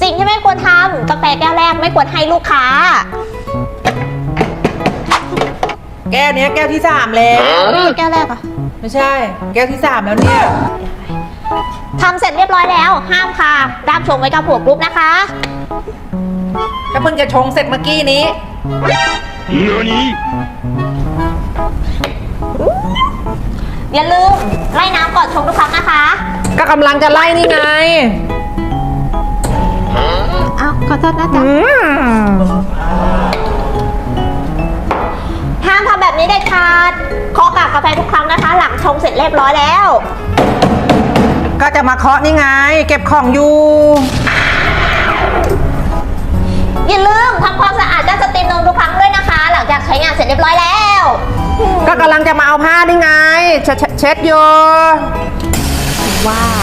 สิ่งที่ไม่ควรทำกาแฟแก้วแรกไม่ควรให้ลูกค้า แก้วเนี้ยแก้วที่สามแล้วแก้วแรกอะไม่ใช่ แก้วที่สามแล้วเนี่ยทำเสร็จเรียบร้อยแล้ว ห้ามค่ะด้ามชงไว้กับหัวกรุ๊ปนะคะ ก็เพิ่งจะชงเสร็จเมื่อกี้นี้อย่าลืมไล่น้ำก่อนชงทุกครั้งนะคะ ก็กำลังจะไล่นี่ไงอ้าวขอโทษนะจ๊ะ อืมห้ามทำแบบนี้เด็ดขาดเคาะกากกาแฟทุกครั้งนะคะ หลังชงเสร็จเรียบร้อยแล้ว ก็จะมาเคาะนี่ไง เก็บของอยู่ อย่าลืมทำความสะอาดด้านสตรีมนมทุกครั้งด้วยนะคะ หลังจากใช้งานเสร็จเรียบร้อยแล้วก็กำลังจะมาเอาผ้านี่ไง เช็ดเช็ดเช็ดอยู่ว้าว